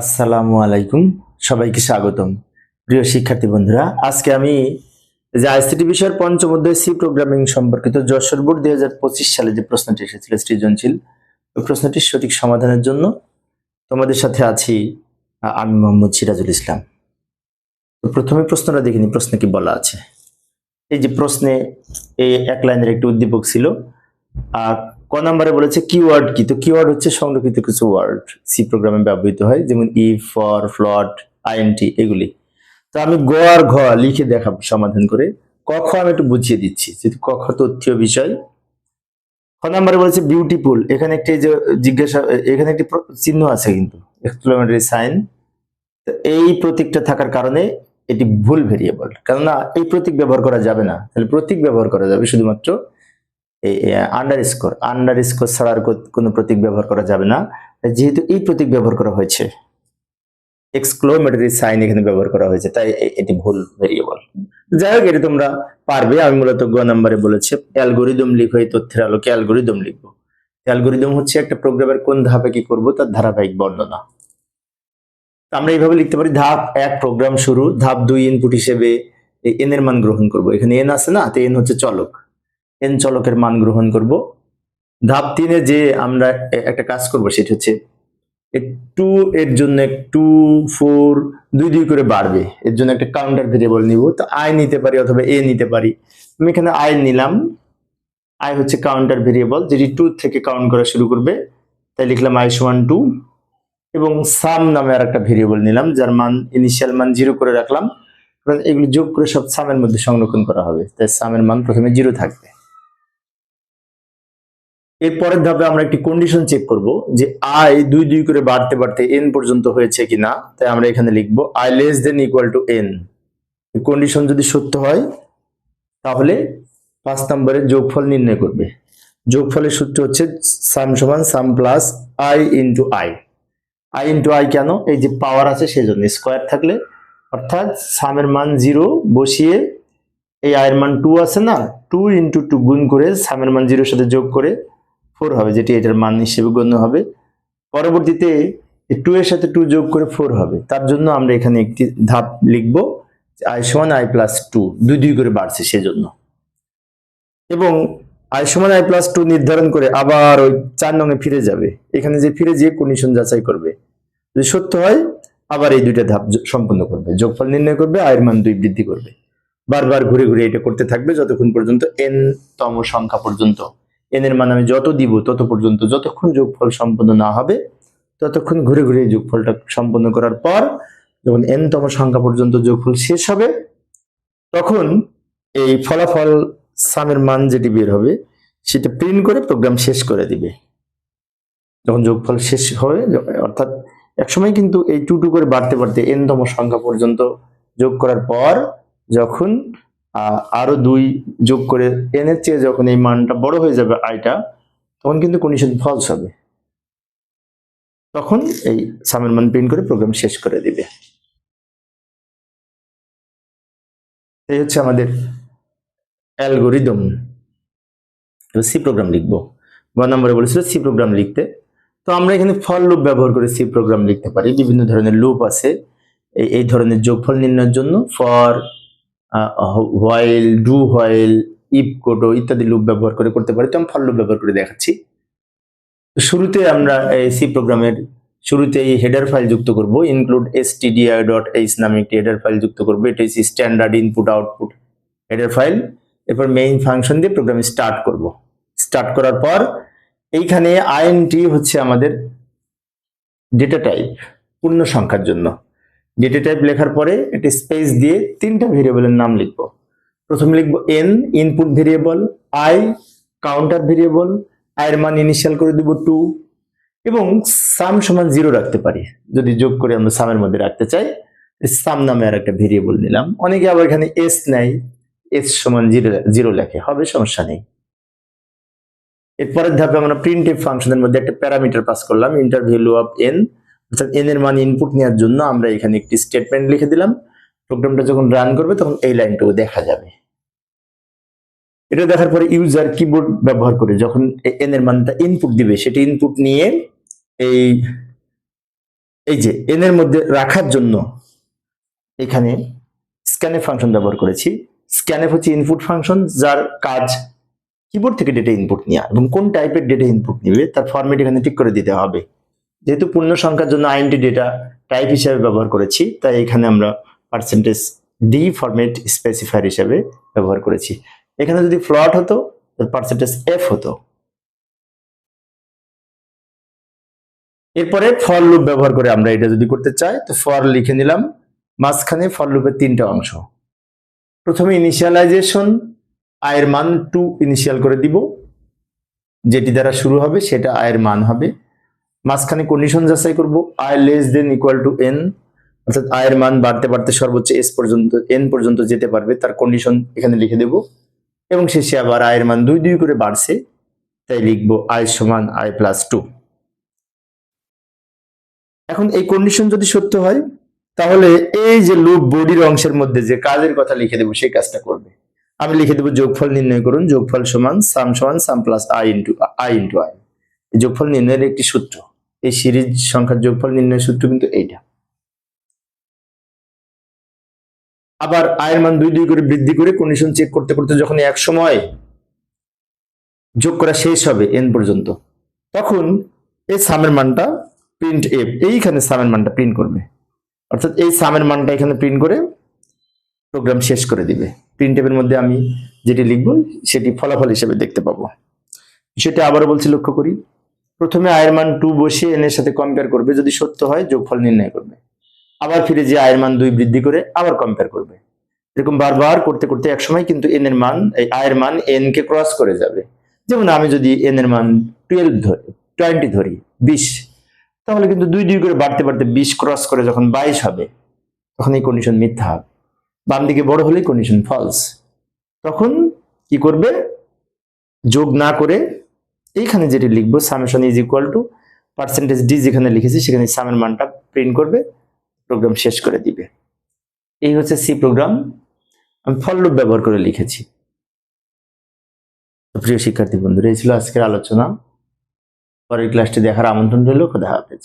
আসসালামু আলাইকুম। সবাইকে স্বাগতম। প্রিয় শিক্ষার্থী বন্ধুরা, আজকে আমি যে আইসিটি বিষয়ের পঞ্চম অধ্যায় সি প্রোগ্রামিং সম্পর্কিত যশোর বোর্ড দুই হাজার পঁচিশ সালে যে প্রশ্নটি এসেছিল সৃজনশীল, ওই প্রশ্নটির সঠিক সমাধানের জন্য তোমাদের সাথে আছি আমি মোহাম্মদ সিরাজুল ইসলাম। তো প্রথমে প্রশ্নটা দেখিনি প্রশ্ন কি বলা আছে? এই যে প্রশ্নে এই এক লাইনের একটি উদ্দীপক ছিল আর ক নম্বরে বলেছে কিওয়ার্ড কি? তো কিওয়ার্ড হচ্ছে সংরক্ষিত কিছু ওয়ার্ড সি প্রোগ্রামে ব্যবহৃত হয়, যেমন ই ফর ফ্লট আইএনটি এগুলি। তো আমি গ আর ঘ লিখে দেখাবো সমাধান করে। ক, খ আমি একটু বুঝিয়ে দিচ্ছি, যেহেতু ক, খ তথ্যীয় বিষয়। খ নম্বরে বলেছে বিউটিফুল এখানে একটি যে জিজ্ঞাসা, এখানে একটি চিহ্ন আছে কিন্তু এক্সক্লেমেটরি সাইন এই প্রতীকটা থাকার কারণে এটি ভুল ভেরিয়েবল কেননা এই প্রতীক ব্যবহার করা যাবে না। তাহলে প্রতীক ব্যবহার করা যাবে শুধুমাত্র আন্ডার স্কোর আন্ডার স্কোর ছাড়া আর কোনো প্রতীক ব্যবহার করা যাবে না। যেহেতু এই প্রতীক ব্যবহার করা হয়েছে এক্সক্লোমেটরি সাইন এখানে ব্যবহার করা হয়েছে, তাই এটি ভুল ভেরিয়েবল যাই হোক, এটি তোমরা পারবে। আমি মূলত গ নম্বরে বলেছি অ্যালগোরিদম লিখো, এই তথ্যের আলোকে অ্যালগোরিদম লিখব অ্যালগোরিদম হচ্ছে একটা প্রোগ্রামের কোন ধাপে কি করব, তার ধারাবাহিক বর্ণনা। আমরা এইভাবে লিখতে পারি, ধাপ এক প্রোগ্রাম শুরু, ধাপ দুই ইনপুট হিসেবে এন এর মান গ্রহণ করব। এখানে এন আছে না, তো এন হচ্ছে চলক। এন চলকের মান গ্রহণ করব। ধাপ তিনে যে আমরা একটা কাজ করব সেটা হচ্ছে টু এর জন্য টু, ফোর, দুই দুই করে বাড়বে। এর জন্য একটা কাউন্টার ভেরিয়েবল নিব। তো আই নিতে পারি অথবা এ নিতে পারি। আমি এখানে আই নিলাম। আই হচ্ছে কাউন্টার ভেরিয়েবল যেটি টু থেকে কাউন্ট করা শুরু করবে। তাই লিখলাম আই সমান টু এবং সাম নামে আর একটা ভেরিয়েবল নিলাম, যার মান ইনিশিয়াল মান জিরো করে রাখলাম। কারণ এগুলো যোগ করে সব সামের মধ্যে সংরক্ষণ করা হবে। তাই সামের মান প্রথমে জিরো থাকবে। এর পরের ধাপে আমরা একটি কন্ডিশন চেক করব যে আই দুই দুই করে বাড়তে বাড়তে এন পর্যন্ত হয়েছে কিনা। তাই আমরা এখানে লিখব i less than equal to n condition যদি সত্য হয়, তাহলে পাঁচ নম্বরের যোগফল নির্ণয় করবে। যোগফলের সূত্র হচ্ছে সাম সমান sum plus i into i i into i কেন? এই যে পাওয়ার আছে সেই জন্য স্কোয়ার থাকলে, অর্থাৎ সামের মান জিরো বসিয়ে এই আয়ের মান টু আছে না টু ইন্টু টু গুণ করে সামের মান জিরোর সাথে যোগ করে ফোর হবে, যেটি এটার মান হিসেবে গণ্য হবে। পরবর্তীতে টু এর সাথে টু যোগ করে ফোর হবে। তার জন্য আমরা এখানে একটি ধাপ লিখব আই সমান আই প্লাস টু দুই দুই করে বাড়ছে সেজন্য। এবং আই সমান আই প্লাস টু নির্ধারণ করে আবার ওই চার নঙে ফিরে যাবে। এখানে যে ফিরে যেয়ে কন্ডিশন যাচাই করবে। যদি সত্য হয়, আবার এই দুইটা ধাপ সম্পন্ন করবে। যোগফল নির্ণয় করবে আয়ের মান দুই বৃদ্ধি করবে। বারবার ঘুরে ঘুরে এটা করতে থাকবে, যতক্ষণ পর্যন্ত এন তম সংখ্যা পর্যন্ত এন এর মান আমি যত দিব তত পর্যন্ত যতক্ষণ যোগফল সম্পন্ন না হবে, ততক্ষণ ঘুরে ঘুরে যোগফলটা সম্পন্ন করার পর যখন এন তম সংখ্যা পর্যন্ত যোগফল শেষ হবে, তখন এই ফলাফল সামের মান যেটি বের হবে, সেটা প্রিন্ট করে প্রোগ্রাম শেষ করে দিবে। যখন যোগফল শেষ হবে, অর্থাৎ একসময় কিন্তু এই টু টু করে বাড়তে বাড়তে এন তম সংখ্যা পর্যন্ত যোগ করার পর যখন আরও দুই যোগ করে এন এর চেয়ে যখন এই মানটা বড় হয়ে যাবে আইটা তখন কিন্তু কন্ডিশন ফলস হবে। তখন এই সামের মান প্রিন্ট করে প্রোগ্রাম শেষ করে দিবে। এই হচ্ছে আমাদের অ্যালগোরিদম সি প্রোগ্রাম লিখব। গ নম্বরে বলেছিল সি প্রোগ্রাম লিখতে। তো আমরা এখানে ফল লুপ ব্যবহার করে সি প্রোগ্রাম লিখতে পারি। বিভিন্ন ধরনের লুপ আছে। এই এই ধরনের যোগফল নির্ণয়ের জন্য for while do while if kodo ইত্যাদি লুপ ব্যবহার করে করতে পারি। তো আমি ফল লুপ ব্যবহার করে দেখাচ্ছি। শুরুতে আমরা সি প্রোগ্রামের শুরুতে এই হেডার ফাইল যুক্ত করব। ইনক্লুড stdio ডট এইচ নামে একটি হেডার ফাইল যুক্ত করব। এটা হচ্ছে standard input output header file এরপর মেইন ফাংশন দিয়ে প্রোগ্রাম স্টার্ট করব। স্টার্ট করার পর এইখানে আইএনটি হচ্ছে আমাদের ডেটা টাইপ পূর্ণ সংখ্যার জন্য। ডেটা টাইপ লেখার পরে একটি স্পেস দিয়ে তিনটা ভেরিয়েবলের নাম লিখব। প্রথমে লিখব n input variable i counter variable আয়ের মান ইনিশিয়াল করে দিব টু এবং সাম সমান জিরো রাখতে পারি। যদি যোগ করে আমরা সামের মধ্যে রাখতে চাই সাম নামে আর একটা ভেরিয়েবল নিলাম। অনেকে আবার এখানে এস নেয় এস সমান জিরো জিরো লেখে, হবে, সমস্যা নেই। এরপরের ধাপে আমরা প্রিন্ট ফাংশনের মধ্যে একটা প্যারামিটার পাস করলাম ইন্টার ভ্যালু অফ এন অর্থাৎ এন এর মান ইনপুট নেওয়ার জন্য আমরা এখানে একটি স্টেটমেন্ট লিখে দিলাম। প্রোগ্রামটা যখন রান করবে, তখন এই লাইনটুকু দেখা যাবে। এটা দেখার পরে ইউজার কিবোর্ড ব্যবহার করে যখন এন এর মানটা ইনপুট দিবে, সেটা ইনপুট নিয়ে এই এই যে এন এর মধ্যে রাখার জন্য এখানে স্ক্যানএফ ফাংশন ব্যবহার করেছি। স্ক্যানএফ হচ্ছে ইনপুট ফাংশন যার কাজ কিবোর্ড থেকে ডেটা ইনপুট নেওয়া এবং কোন টাইপের ডেটা ইনপুট নেবে, তার ফরম্যাট এখানে ঠিক করে দিতে হবে। যেহেতু পূর্ণ সংখ্যার জন্য আইএনটি ডেটা টাইপ হিসাবে ব্যবহার করেছি, তাই এখানে আমরা পার্সেন্টেজ ডি ফরম্যাট স্পেসিফায়ার হিসাবে ব্যবহার করেছি। এখানে যদি ফ্লট হতো পার্সেন্টেজ এফ হতো। এরপরে ফর লুপ ব্যবহার করে আমরা এটা যদি করতে চাই, তো ফর লিখে নিলাম, মাঝখানে ফর লুপের তিনটা অংশ। প্রথমে ইনিশিয়ালাইজেশন আয়ের মান টু ইনিশিয়াল করে দিব, যেটি দ্বারা শুরু হবে, সেটা আয়ের মান হবে। মাঝখানে কন্ডিশন যাচাই করব i less than equal to n অর্থাৎ আয়ের মান বাড়তে বাড়তে সর্বোচ্চ এস পর্যন্ত এন পর্যন্ত যেতে পারবে, তার কন্ডিশন এখানে লিখে দেব। এবং শেষে আবার আয়ের মান দুই দুই করে বাড়ছে, তাই লিখব আয় সমান আই প্লাস টু এখন এই কন্ডিশন যদি সত্য হয়, তাহলে এই যে লুপ বডির অংশের মধ্যে যে কাজের কথা লিখে দেবো, সেই কাজটা করবে। আমি লিখে দেবো যোগফল নির্ণয় করুন, যোগফল সমান সাম সমান sum plus i into i into i যোগফল নির্ণয়ের একটি সূত্র। এই সিরিজ সংখ্যার যোগফল নির্ণয়ের সূত্র কিন্তু এইটা। আবার আয়ের মান দুই দুই করে বৃদ্ধি করে কন্ডিশন চেক করতে করতে যখন এক সময় যোগ করা শেষ হবে এন পর্যন্ত, তখন এই সামের মানটা প্রিন্ট এফ এইখানে সামের মানটা প্রিন্ট করবে। অর্থাৎ এই সামের মানটা এখানে প্রিন্ট করে প্রোগ্রাম শেষ করে দিবে। প্রিন্ট এর মধ্যে আমি যেটি লিখব, সেটি ফলাফল হিসেবে দেখতে পাবো। সেটা আবারও বলছি লক্ষ্য করি। প্রথমে আয়ের মান টু বসিয়ে এন এর সাথে কম্পেয়ার করবে। যদি সত্য হয়, যোগফল নির্ণয় করবে। আবার ফিরে যে আয়ের মান দুই বৃদ্ধি করে আবার কম্পেয়ার করবে। এরকম বারবার করতে করতে একসময় কিন্তু এন এর মান, এই আয়ের মান এন কে ক্রস করে যাবে। যেমন আমি যদি এন এর মান টুয়েলভ ধরি টোয়েন্টি ধরি, বিশ, তাহলে কিন্তু দুই দুই করে বাড়তে বাড়তে বিশ ক্রস করে যখন বাইশ হবে, তখন এই কন্ডিশন মিথ্যা হবে। বাম দিকে বড় হলেই কন্ডিশন ফলস তখন কি করবে? যোগ না করে এইখানে যেটি লিখব summation is equal to percentage d যেখানে লিখেছি, সেখানে সামের মানটা প্রিন্ট করবে প্রোগ্রাম শেষ করে দিবে। এই হচ্ছে সি প্রোগ্রাম আমি ফল লুপ ব্যবহার করে লিখেছি। প্রিয় শিক্ষার্থী বন্ধুরা, এই ছিল আজকের আলোচনা। পরের ক্লাসটি দেখার আমন্ত্রণ রইল, খোদা হাফেজ।